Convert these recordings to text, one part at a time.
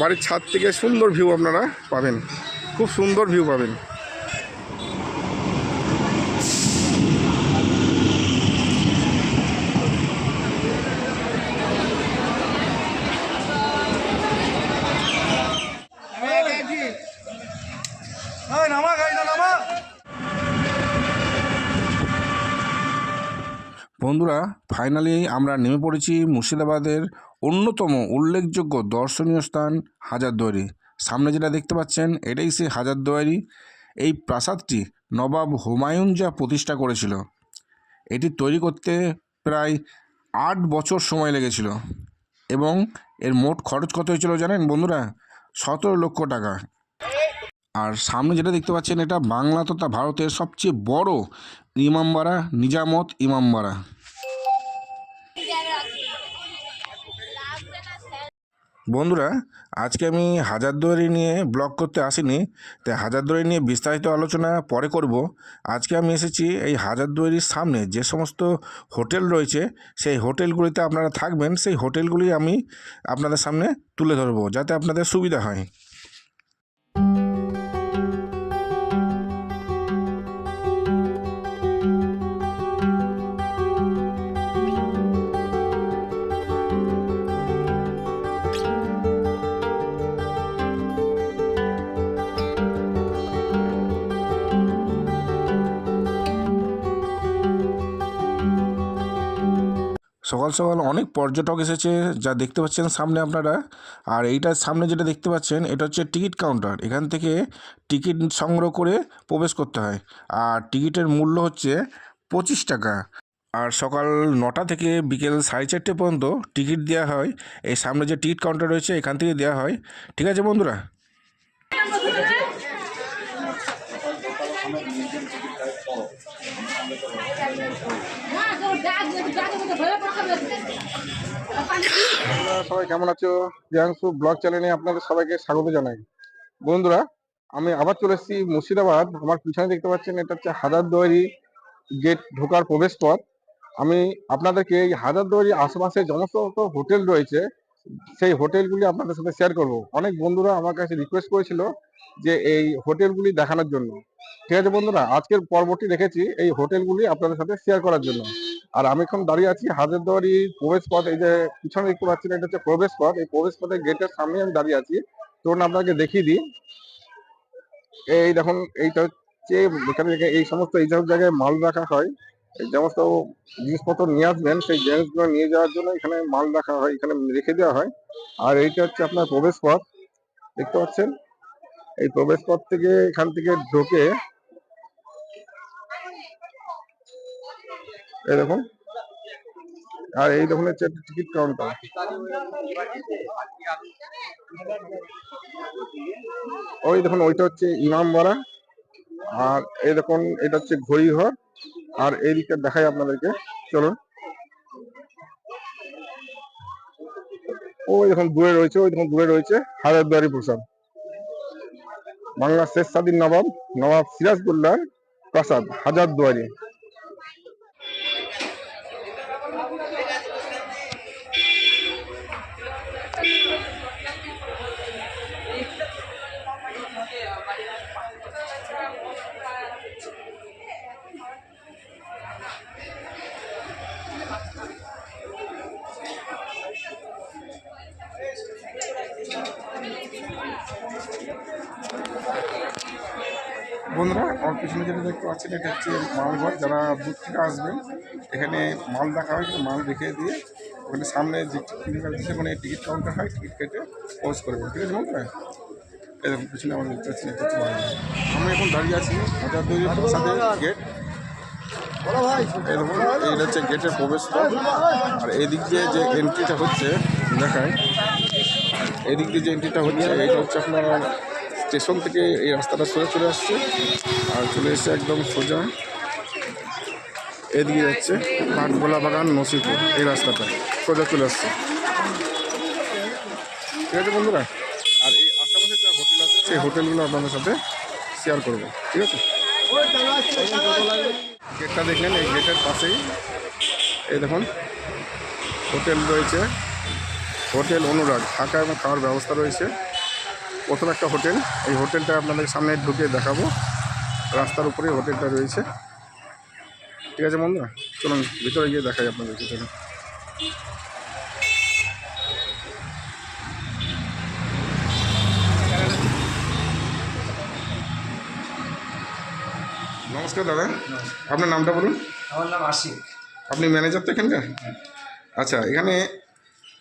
বাড়ির ছাদ থেকে সুন্দর ভিউ আপনারা পাবেন। খুব সুন্দর ভিউ পাবেন। বন্ধুরা ফাইনালি আমরা নেমে পড়েছি মুর্শিদাবাদের অন্যতম উল্লেখযোগ্য দর্শনীয় স্থান হাজারদুয়ারি। সামনে যেটা দেখতে পাচ্ছেন, এটাই সেই হাজারদুয়ারি। এই প্রাসাদটি নবাব হুমায়ুন যা প্রতিষ্ঠা করেছিল, এটি তৈরি করতে প্রায় আট বছর সময় লেগেছিল এবং এর মোট খরচ কত হয়েছিল জানেন বন্ধুরা? সতেরো লক্ষ টাকা। আর সামনে যেটা দেখতে পাচ্ছেন, এটা বাংলা তথা ভারতের সবচেয়ে বড় ইমামবাড়া, নিজামত ইমামবাড়া। বন্ধুরা, আজকে আমি হাজারদুয়ারি নিয়ে ব্লগ করতে আসিনি, তাই হাজারদুয়ারি নিয়ে বিস্তারিত আলোচনা পরে করব। আজকে আমি এসেছি এই হাজারদুয়ারির সামনে, যে সমস্ত হোটেল রয়েছে, সেই হোটেলগুলিতে আপনারা থাকবেন, সেই হোটেলগুলি আমি আপনাদের সামনে তুলে ধরবো, যাতে আপনাদের সুবিধা হয়। সকাল সকাল অনেক পর্যটক এসেছে যা দেখতে পাচ্ছেন সামনে আপনারা। আর এইটার সামনে যেটা দেখতে পাচ্ছেন, এটা হচ্ছে টিকিট কাউন্টার। এখান থেকে টিকিট সংগ্রহ করে প্রবেশ করতে হয়। আর টিকিটের মূল্য হচ্ছে পঁচিশ টাকা। আর সকাল নটা থেকে বিকেল সাড়ে চারটে পর্যন্ত টিকিট দেওয়া হয়। এই সামনে যে টিকিট কাউন্টার রয়েছে, এখান থেকে দেওয়া হয়। ঠিক আছে বন্ধুরা? সবাই কেমন আছো? প্রিয়াংশু ব্লগ চ্যানেলে আপনাদের সবাইকে স্বাগত জানাই। বন্ধুরা, আমি আবার চলে এসেছি মুর্শিদাবাদ। আমার পিছনে দেখতে পাচ্ছেন, এটা হচ্ছে হাজারদুয়ারি গেট ঢোকার প্রবেশ পথ আমি আপনাদেরকে এই হাজারদুয়ারি আশেপাশে সমস্ত হোটেল রয়েছে, সেই হোটেলগুলি আপনাদের সাথে শেয়ার করব। অনেক বন্ধুরা আমার কাছে রিকোয়েস্ট করেছিল যে এই হোটেলগুলি দেখানোর জন্য। ঠিক আছে বন্ধুরা, আজকের পর্বটি রেখেছি এই হোটেলগুলি আপনাদের সাথে শেয়ার করার জন্য। আর আমি এখন দাঁড়িয়ে আছি হাজারদুয়ারি প্রবেশ পথ, এই যে পিছনে দেখতে পাচ্ছেন এটা হচ্ছে প্রবেশ পথ। এই প্রবেশ পথের গেটের সামনে আমি দাঁড়িয়ে আছি। চলুন আপনাকে দেখিয়ে দিই। এই দেখুন, এইটা হচ্ছে এখানে এই সমস্ত এই সব জায়গায় মাল রাখা হয়। এই সমস্ত জিনিসপত্র নিয়ে আসবেন, সেই জিনিসগুলো নিয়ে যাওয়ার জন্য এখানে মাল রাখা হয়, এখানে রেখে দেওয়া হয়। আর এইটা হচ্ছে আপনার প্রবেশ পথ, দেখতে পাচ্ছেন? এই প্রবেশ পথ থেকে এখান থেকে ঢোকে এই দেখুন আর এই দেখুন, হচ্ছে একটা টিকিট কাউন্টার ওই দেখুন, ওইটা হচ্ছে ইমামবাড়া আর এই দেখুন, এটা হচ্ছে ঘড়িঘর আর এই দিকটা দেখাই আপনাদেরকে। চলুন। ওই দেখুন, দূরে রয়েছে, ওই দেখুন, দূরে রয়েছে হাজারদুয়ারি প্রসাদ। বাংলার শেষ স্বাধীন নবাব নবাব সিরাজদুল্লাহর প্রাসাদ হাজারদুয়ারি আমার পিছনে যেটা দেখতে পাচ্ছেন, এটা হচ্ছে মালঘর। যারা দূর থেকে আসবেন, এখানে মাল রাখা হয় মাল রেখে দিয়ে ওখানে সামনে যে টিকিট কাউন্টার হয়, টিকিট কেটে পোস্ট করবেন ঠিক আছে এই দেখুন, পিছনে আমার দেখতে পাচ্ছেন, এটা হচ্ছে আমি এখন দাঁড়িয়ে আছি হাজার দুই প্রাসাদের গেট দেখুন এইটা হচ্ছে গেটের প্রবেশ আর এদিক দিয়ে যে এন্ট্রিটা হচ্ছে দেখায় এদিক দিয়ে যে এন্ট্রিটা হচ্ছে এটা হচ্ছে আপনার স্টেশন থেকে এই রাস্তাটা সোজা চলে আসছে। আর চলে এসছে একদম সোজা এদিকে যাচ্ছে কাঠগোলা বাগান নসিপুর এই রাস্তাটা। সোজা চলে আসছে। ঠিক আছে বন্ধুরা? আর এই আশেপাশে যা হোটেল আছে, সেই হোটেলগুলো আপনাদের সাথে শেয়ার করব। ঠিক আছে? গেটটা দেখলেন, এই গেটের পাশেই। এই দেখুন, হোটেল রয়েছে। হোটেল অনুরাগ, থাকা এবং খাওয়ার ব্যবস্থা রয়েছে। প্রথম একটা হোটেল। এই হোটেলটা আপনাদের সামনে ঢুকে দেখাবো। রাস্তার উপরে হোটেলটা রয়েছে। ঠিক আছে বন্ধুরা চলুন ভিতরে গিয়ে দেখাই আপনাদের চলুন নমস্কার দাদা আপনার নামটা বলুন? আমার নাম আশিক। আপনি ম্যানেজার তো এখানকার? আচ্ছা এখানে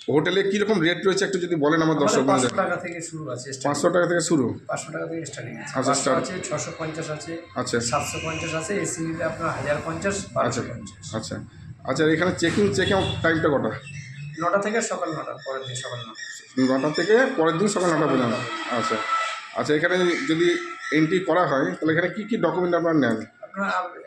হোটেলে কীরকম রেট রয়েছে একটু যদি বলেন আমার দর্শক পাঁচশো টাকা থেকে শুরু আছে পাঁচশো টাকা থেকে শুরু? পাঁচশো টাকা থেকে স্টার্টিং আছে। আচ্ছা, আছে ছশো পঞ্চাশ আছে আচ্ছা। সাতশো পঞ্চাশ আছে এসি নিলে আপনার হাজার পঞ্চাশ আচ্ছা আচ্ছা। আচ্ছা এখানে চেকিং চেক আউট টাইমটা কটা? নটা থেকে সকাল নটা পরের দিন সকাল নটা। নটা থেকে পরের দিন সকাল নটা পর্যন্ত। আচ্ছা। আচ্ছা এখানে যদি এন্ট্রি করা হয় তাহলে এখানে কী কী ডকুমেন্ট আপনার নেন?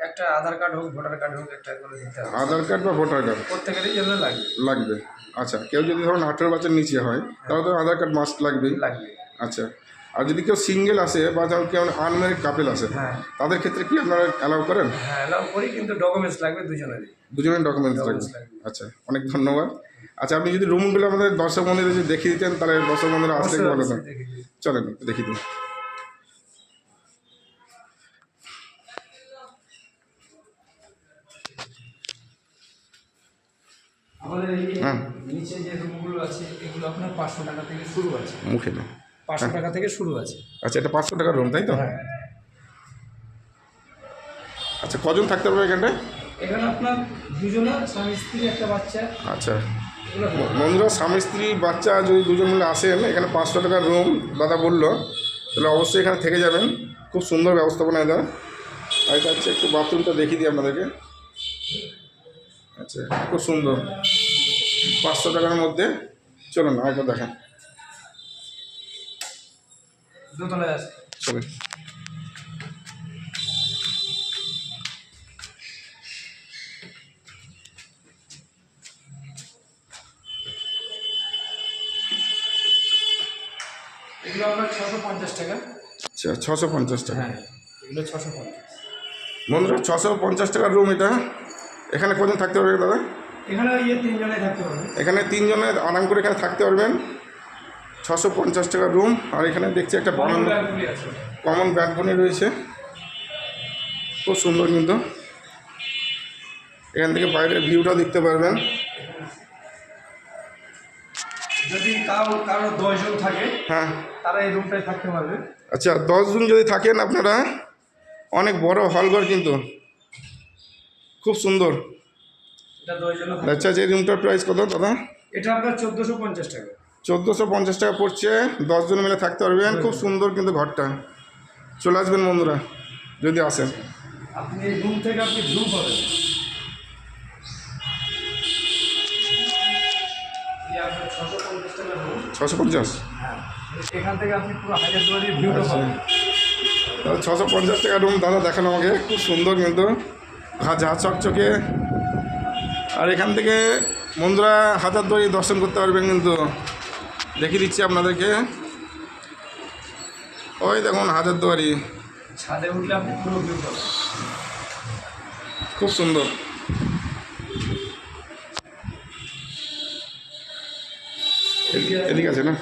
একটা আধার কার্ড হোক ভোটার কার্ড হোক একটা করে দিতে হবে। আধার কার্ড বা ভোটার কার্ড? প্রত্যেকেরই জন্য লাগবে। লাগবে। আচ্ছা কেউ যদি ধরুন আঠেরো বছর নিচে হয় তাহলে তো আধার কার্ড মাস্ট লাগবেই। লাগবে। আচ্ছা আর যদি কেউ সিঙ্গেল আসে বা ধরুন কেউ আনম্যারিড কাপেল আসে হ্যাঁ। তাদের ক্ষেত্রে কি আপনারা অ্যালাউ করেন? হ্যাঁ অ্যালাউ করি কিন্তু ডকুমেন্টস লাগবে দুজনেরই। দুজনের ডকুমেন্টস লাগবে। আচ্ছা অনেক ধন্যবাদ। আচ্ছা আপনি যদি রুমগুলো আমাদের দর্শক মন্দিরে যদি দেখিয়ে দিতেন তাহলে দর্শক মন্দিরে আসতে ভালো। চলেন দেখিয়ে দিন আমাদের এই হ্যাঁ। নিচে যে রুমগুলো আছে এগুলো আপনার পাঁচশো টাকা থেকে শুরু আছে। মুখে না পাঁচশো টাকা থেকে শুরু আছে। আচ্ছা এটা পাঁচশো টাকার রুম তাই তো? হ্যাঁ। আচ্ছা কজন থাকতে পারবে এখানটায়? এখানে আপনার দুজনে স্বামী স্ত্রী একটা বাচ্চা। আচ্ছা। বন্ধুরা স্বামী স্ত্রী বাচ্চা যদি দুজন মিলে আসেন এখানে পাঁচশো টাকার রুম দাদা বলল তাহলে অবশ্যই এখানে থেকে যাবেন। খুব সুন্দর ব্যবস্থাপনা এদের আর এটা হচ্ছে একটু বাথরুমটা দেখিয়ে দিই আপনাদেরকে। আচ্ছা খুব সুন্দর। পাঁচশো টাকার মধ্যে। চলুন আরেকবার দেখেন। চলুন। এগুলো আপনার ছশো পঞ্চাশ টাকা। আচ্ছা ছশো পঞ্চাশ টাকা। হ্যাঁ এগুলো ছশো পঞ্চাশ। বন্ধুরা ছশো পঞ্চাশ টাকার রুম এটা এখানে কজন থাকতে পারবে দাদা? এখানে ইয়ে তিনজনে থাকতে পারবে এখানে আরাম করে এখানে থাকতে পারবেন। ছশো পঞ্চাশ টাকা রুম। আর এখানে দেখছি একটা বানানো কমন ব্যালকনি রয়েছে। খুব সুন্দর কিন্তু। এখান থেকে বাইরের ভিউটা দেখতে পারবেন। যদি কারও কারও দশজন থাকে হ্যাঁ। তারা এই রুমটায় থাকতে পারবে। আচ্ছা দশজন যদি থাকেন আপনারা অনেক বড় হলঘর কিন্তু। খুব সুন্দর। আচ্ছা যে রুমটার প্রাইস কত দাদা? এটা আপনার চোদ্দোশো পঞ্চাশ টাকা। চোদ্দোশো পঞ্চাশ টাকা পড়ছে। দশজন মিলে থাকতে পারবেন। খুব সুন্দর কিন্তু ঘরটা। চলে আসবেন বন্ধুরা যদি আসেন। আপনি রুম থেকে আপনি ভিউ পাবেন ছশো পঞ্চাশ টাকা ছশো পঞ্চাশ? হ্যাঁ। এখান থেকে আপনি পুরো হাজার ভিউটা পাবেন। ছশো পঞ্চাশ টাকা রুম দাদা দেখানো আমাকে। খুব সুন্দর কিন্তু। হাজা চকচকে। আর এখান থেকে বন্ধুরা হাজারদুয়ারি দর্শন করতে পারবেন কিন্তু দেখিয়ে দিচ্ছি আপনাদেরকে। ওই দেখুন হাজারদুয়ারি ছাদে উঠলে আপনি পুরো ভিউ পাবেন খুব সুন্দর। এদিকে আছে না?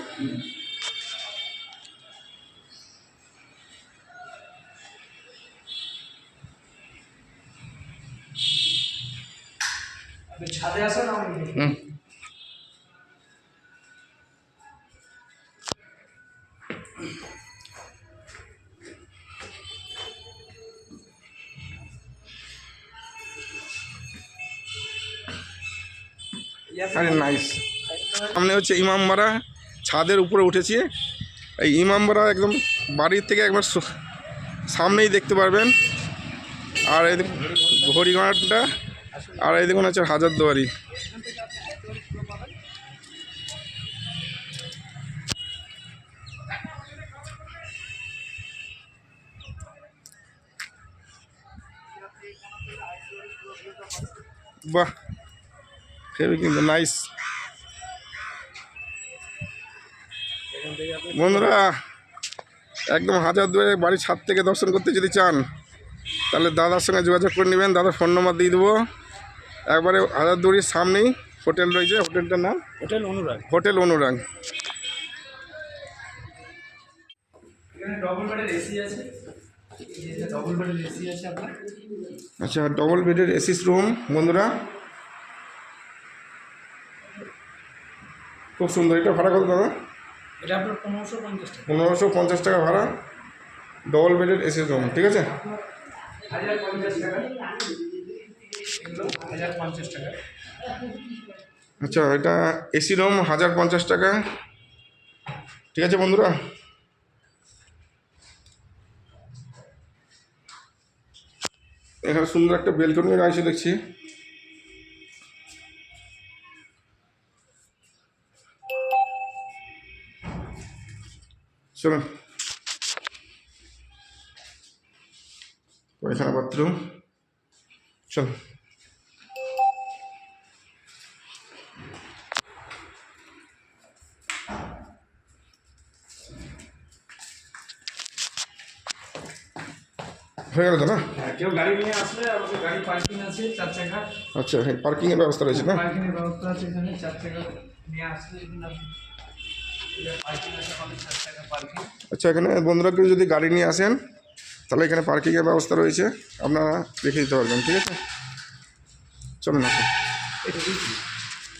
আরে নাইস সামনে হচ্ছে ইমামবাড়া ছাদের উপরে উঠেছি। এই ইমামবাড়া একদম বাড়ির থেকে একবার সামনেই দেখতে পারবেন। আর এই ঘড়িঘাটটা, আর এই দেখুন হচ্ছে হাজারদুয়ারি বাহ হেবি কিন্তু নাইস বন্ধুরা একদম হাজার দুয়ে বাড়ির ছাদ থেকে দর্শন করতে যদি চান তাহলে দাদার সঙ্গে যোগাযোগ করে নেবেন। দাদার ফোন নম্বর দিয়ে দেবো। একবারে হাজার দুয়ারির সামনেই হোটেল রয়েছে। হোটেলটার নাম? হোটেল অনুরাগ। হোটেল অনুরাগ। আচ্ছা ডবল বেডের এসিস রুম বন্ধুরা। খুব সুন্দর। এটা ভাড়া কত দাদা? এটা আপনার পনেরোশো পঞ্চাশ টাকা। পনেরোশো পঞ্চাশ টাকা ভাড়া। ডবল বেডের এসিস রুম ঠিক আছে? হাজার পঞ্চাশ টাকা। হাজার পঞ্চাশ টাকা। আচ্ছা এটা এসি রুম হাজার পঞ্চাশ টাকা। ঠিক আছে বন্ধুরা? এখানে সুন্দর একটা বেলকনি রয়েছে দেখছি। চলুন পায়খানা বাথরুম। চল। হয়ে গেল তো না? হ্যাঁ কেউ গাড়ি নিয়ে আসলে আমাদের গাড়ি পার্কিং আছে চার চাকা। আচ্ছা হ্যাঁ পার্কিংয়ের ব্যবস্থা রয়েছে না? পার্কিংয়ের ব্যবস্থা আছে এখানে চার চাকা নিয়ে আসলে আচ্ছা এখানে বন্ধুরা কেউ যদি গাড়ি নিয়ে আসেন তাহলে এখানে পার্কিংয়ের ব্যবস্থা রয়েছে। আপনারা রেখে দিতে পারবেন ঠিক আছে? চলুন আসুন।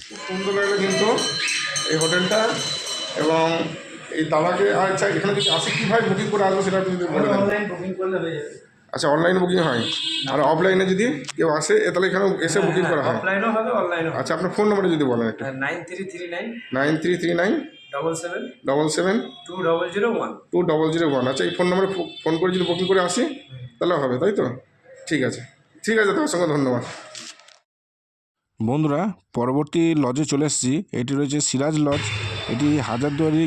খুব সুন্দর লাগল কিন্তু এই হোটেলটা এবং এই দাদাকে আচ্ছা এখানে যদি আসে কীভাবে বুকিং করে আসব সেটা যদি বলে অনলাইন বুকিং করলে হয়ে যাবে। আচ্ছা অনলাইনে বুকিং হয়। আর অফলাইনে যদি কেউ আসে তাহলে এখানে এসে বুকিং করা হয়। অফলাইনও হবে অনলাইনও আচ্ছা আপনার ফোন নাম্বারটা যদি বলেন একটু। Nine three three nine nine three three nine double seven double seven two double zero one two double zero one আচ্ছা এই ফোন নম্বরে ফোন করে যদি বুকিং করে আসি তাহলে হবে তাই তো? ঠিক আছে। ঠিক আছে তোমার সঙ্গে ধন্যবাদ। বন্ধুরা পরবর্তী লজে চলে এসেছি। এটি রয়েছে সিরাজ লজ এটি হাজারদুয়ারি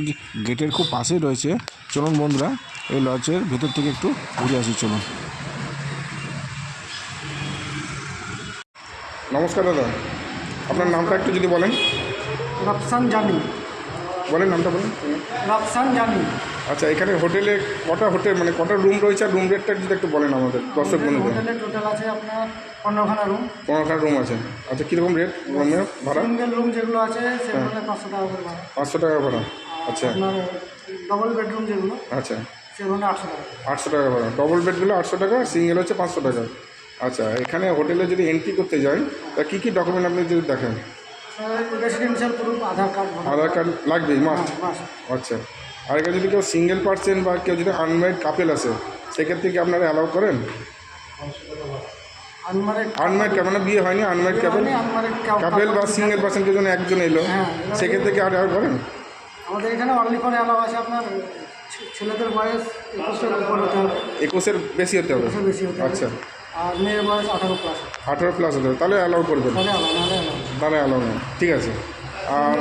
গেটের খুব পাশেই রয়েছে। চলুন বন্ধুরা এই লজের ভেতর থেকে একটু ঘুরে আসি চলুন। নমস্কার দাদা আপনার নামটা একটু যদি বলেন। রফসান জামি বলেন নামটা বলেন। জামি। আচ্ছা এখানে হোটেলে কটা হোটেল মানে কটা রুম রয়েছে? আর রুম রেটটা যদি একটু বলেন আমাদের দর্শক বন্ধুদের। হোটেলে টোটাল আছে আপনার পনেরোখানা রুম পনেরোখানা রুম আছে। আচ্ছা কীরকম রেট রুমের ভাড়া? সিঙ্গেল রুম যেগুলো আছে সেগুলো পাঁচশো টাকা করে ভাড়া। পাঁচশো টাকা ভাড়া। আচ্ছা। ডবল বেডরুম যেগুলো আচ্ছা। সেগুলো আটশো টাকা আটশো টাকা ভাড়া। ডবল বেডগুলো আটশো টাকা সিঙ্গেল হচ্ছে পাঁচশো টাকা। আচ্ছা এখানে হোটেলে যদি এন্ট্রি করতে যাই তা কী কী ডকুমেন্ট আপনি যদি দেখেন? Residential proof Aadhaar card Aadhaar card লাগবেই মাস্ট মাস আচ্ছা। আর এখানে যদি কেউ সিঙ্গেল পার্সন বা কেউ যদি আনম্যারিড কাপেল আছে সেক্ষেত্রে কি আপনারা অ্যালাউ করেন? আনমারেড আনম্যারিড মানে বিয়ে হয়নি আনম্যারিড কাপেল কাপেল বা সিঙ্গেল পার্সন কেউ যেন একজন এলো হ্যাঁ, সেক্ষেত্রে কি আর অ্যালাউ করেন? আমাদের এখানে অনলি ফর অ্যালাউ আছে আপনার ছেলেদের বয়স একুশের উপর হতে হবে। একুশের বেশি হতে হবে? আচ্ছা। আর মেয়ের বয়স আঠারো প্লাস আঠারো প্লাস হতে হবে তাহলে অ্যালাউ করবেন। অ্যালাউ নেই। ঠিক আছে। আর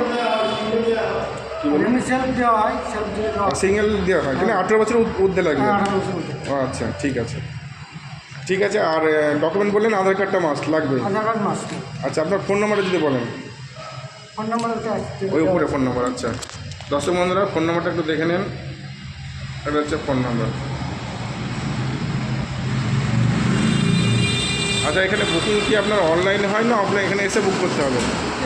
সিঙ্গেল দেওয়া হয় কিন্তু আঠেরো বছর ঊর্ধ্বে লাগবে আচ্ছা ঠিক আছে। ঠিক আছে আর ডকুমেন্ট বললেন আধার কার্ডটা মাস্ট লাগবে। আচ্ছা আপনার ফোন নাম্বারটা যদি বলেন। ওই উপরে ফোন নাম্বার আচ্ছা। দর্শক বন্ধুরা ফোন নাম্বারটা একটু দেখে নেন। এটা হচ্ছে ফোন নাম্বার আচ্ছা এখানে বুকিং কি আপনার অনলাইনে হয় না অফলাইন এখানে এসে বুক করতে হবে?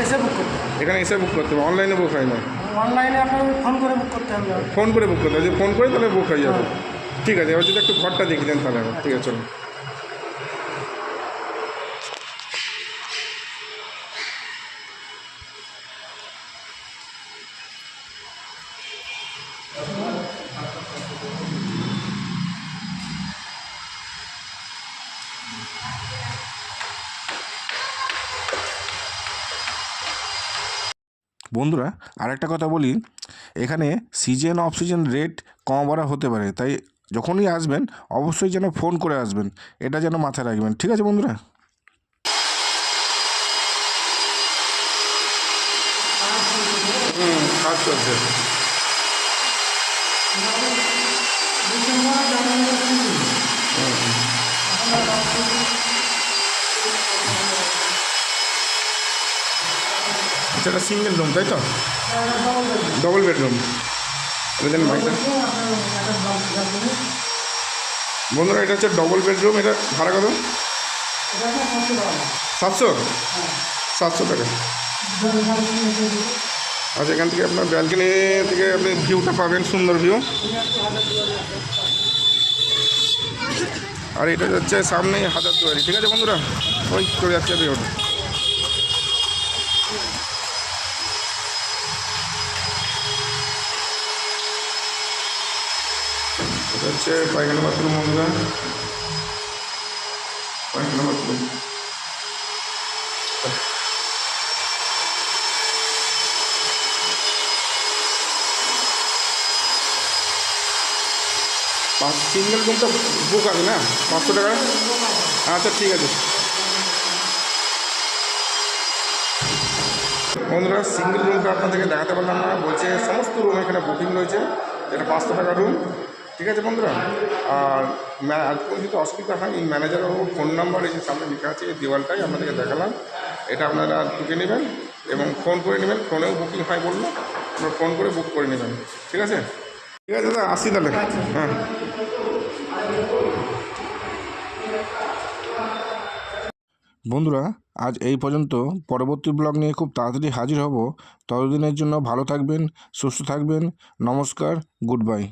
এসে বুক করতে হবে। এখানে এসে বুক করতে হবে। অনলাইনে বুক হয় না? অনলাইনে আপনাকে ফোন করে বুক করতে হবে। ফোন করে বুক করতে হবে। যদি ফোন করে তাহলে বুক হয়ে যাবে। ঠিক আছে এবার যদি একটু ঘরটা দেখে দেন তাহলে। ঠিক আছে চলুন। বন্ধুরা, আরেকটা কথা বলি, এখানে সিজন অফ সিজন রেট কম বাড়া হতে পারে, তাই যখনই আসবেন, অবশ্যই যেন ফোন করে আসবেন, এটা যেন মাথায় রাখবেন, ঠিক আছে বন্ধুরা? কাজ চলছে। আচ্ছা এটা সিঙ্গেল রুম তাই তো? ডবল বেডরুম বন্ধুরা, এটা হচ্ছে ডবল বেডরুম এটা ভাড়া কত? সাতশো? সাতশো টাকা। আচ্ছা এখান থেকে আপনার ব্যালকনি থেকে আপনি ভিউটা পাবেন, সুন্দর ভিউ আর এটা হচ্ছে সামনে হাজার দুয়ারি ঠিক আছে বন্ধুরা? ওই চলে যাচ্ছে ভিউটা হচ্ছে পায়খানা বাথরুম বন্ধুরা পায়খানা বাথরুম। পাঁচ সিঙ্গেল রুমটা বুক আছে না? পাঁচশো টাকা আচ্ছা ঠিক আছে। বন্ধুরা সিঙ্গেল রুমটা আপনাদেরকে দেখাতে পারলাম না। বলছে সমস্ত রুম এখানে বুকিং রয়েছে। এটা পাঁচশো টাকা রুম ঠিক আছে বন্ধুরা আর ম্যা- আর কোনো যদি অসুবিধা হয় এই ম্যানেজারের ফোন নাম্বার এই যে সামনে লেখা আছে এই দেওয়ালটাই আপনাদেরকে দেখালাম। এটা আপনারা ঢুকে নেবেন এবং ফোন করে নেবেন। ফোনেও বুকিং হয় বলল আপনারা ফোন করে বুক করে নেবেন। ঠিক আছে? ঠিক আছে দাদা আসি তাহলে। হ্যাঁ। বন্ধুরা আজ এই পর্যন্ত। পরবর্তী ব্লগ নিয়ে খুব তাড়াতাড়ি হাজির হব। ততদিনের জন্য ভালো থাকবেন সুস্থ থাকবেন। নমস্কার গুড বাই।